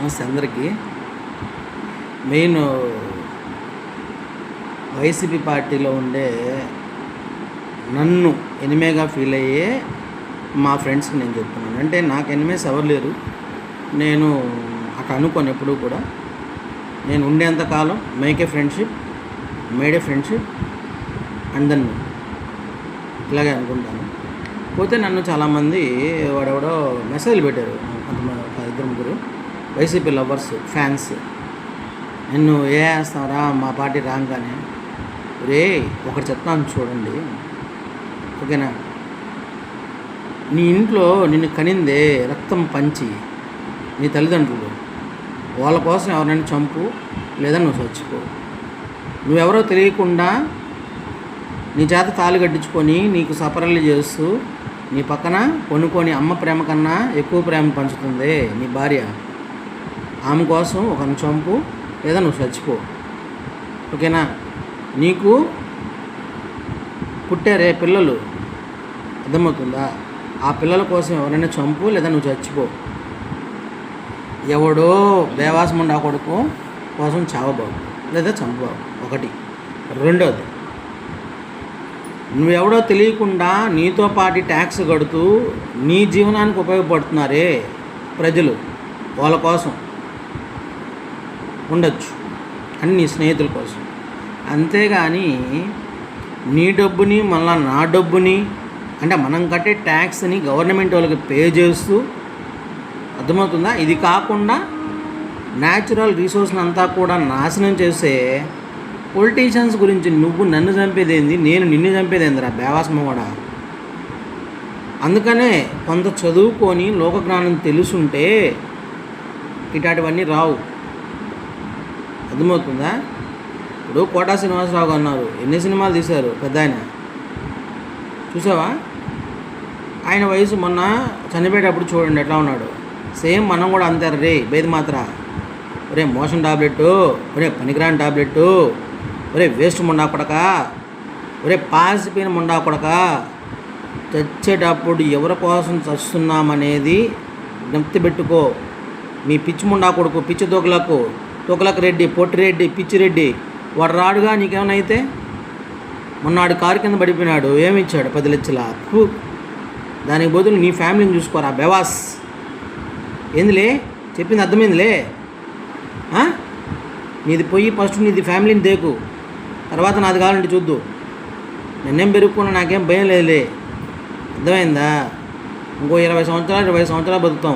నమస్తే అందరికీ. Main YCP పార్టీలో ఉండే నన్ను ఎనిమేగా ఫీల్ అయ్యే మా ఫ్రెండ్స్కి నేను చెప్తున్నాను. అంటే నాకు ఎనిమేస్ ఎవరు లేరు. నేను అక్కడ అనుకోను ఎప్పుడూ కూడా. నేను ఉండేంత కాలం ఫ్రెండ్షిప్ మేడే ఫ్రెండ్షిప్ అండ్ దెన్ ఇలాగే అనుకుంటాను. పోతే నన్ను చాలామంది వాడెవడో మెసేజ్లు పెట్టారు. కొంతమంది ఇద్దరు ముగ్గురు. YCP lovers fans. నిన్ను ఏ వేస్తావురా? మా పార్టీ రాగానే. రే ఒకటి చెప్తాను చూడండి. ఓకేనా? నీ ఇంట్లో నిన్ను కనిందే రక్తం పంచి నీ తల్లిదండ్రులు. వాళ్ళ కోసం ఎవరినైనా చంపు లేదా నువ్వు చచ్చిపో. నువ్వెవరో తెలియకుండా నీ చేత తాళి కట్టించుకొని నీకు సపరలు చేస్తూ నీ పక్కన కొనుక్కొని అమ్మ ప్రేమ కన్నా ఎక్కువ ప్రేమ పంచుతుంది నీ భార్య. ఆమె కోసం ఒక చంపు లేదా నువ్వు చచ్చిపో. ఓకేనా? నీకు పుట్టారే పిల్లలు. అర్థమవుతుందా? ఆ పిల్లల కోసం ఎవరైనా చంపు లేదా నువ్వు చచ్చిపో. ఎవడో బేవాసముండా కొడుకు కోసం చావబాబు లేదా చంపబాబు ఒకటి. రెండోది నువ్వెవడో తెలియకుండా నీతో పాటు ట్యాక్స్ కడుతూ నీ జీవనానికి ఉపయోగపడుతున్నారే ప్రజలు వాళ్ళ కోసం. ఉండొచ్చు అని నీ స్నేహితుల కోసం. అంతేగాని నీ డబ్బుని మళ్ళా నా డబ్బుని అంటే మనం కట్టే ట్యాక్స్ని గవర్నమెంట్ వాళ్ళకి పే చేస్తూ అర్థమవుతుందా? ఇది కాకుండా న్యాచురల్ రిసోర్స్ని అంతా కూడా నాశనం చేసే పొలిటీషియన్స్ గురించి నువ్వు నన్ను చంపేదేంది నేను నిన్ను చంపేదేందిరా బేవాసమ కూడా? అందుకనే కొంత చదువుకొని లోకజ్ఞానం తెలుసుంటే ఇటాటివన్నీ రావు. అర్థమవుతుందా? ఇప్పుడు కోటా శ్రీనివాసరావు అన్నారు. ఎన్ని సినిమాలు తీశారు పెద్ద ఆయన? చూసావా? ఆయన వయసు మొన్న చనిపోయేటప్పుడు చూడండి ఎట్లా ఉన్నాడు? సేమ్ మనం కూడా అంతారు రే బేది మాత్ర. ఒరే మోషన్ టాబ్లెట్టు ఒరే పనికిరాని టాబ్లెట్టు ఒరే వేస్ట్ ముండా కొడక ఒరే పాసిపోయిన ముండా కొడక చచ్చేటప్పుడు ఎవరి కోసం చస్తున్నామనేది జ్ఞప్తి పెట్టుకో. మీ పిచ్చి ముండా కొడుకు పిచ్చి దొగలకు తోకలకు రెడ్డి పొట్టిరెడ్డి పిచ్చిరెడ్డి పిచ్చి రెడ్డి వాడు రాడుగా నీకేమైనా అయితే మొన్నాడు కారు కింద పడిపోయినాడు ఏమిచ్చాడు? పది లక్షల? దానికి బదులు నీ ఫ్యామిలీని చూసుకోరా బెవాస్. ఏందిలే? చెప్పింది అర్థమైందిలే? నీది పోయి ఫస్ట్ నీది ఫ్యామిలీని దేకు. తర్వాత నాది కావాలంటే చూద్దు. నిన్నేం పెరుగుకున్నా నాకేం భయం లేదులే. అర్థమైందా? ఇంకో ఇరవై సంవత్సరాలు ఇరవై సంవత్సరాలు బతుకుతాం.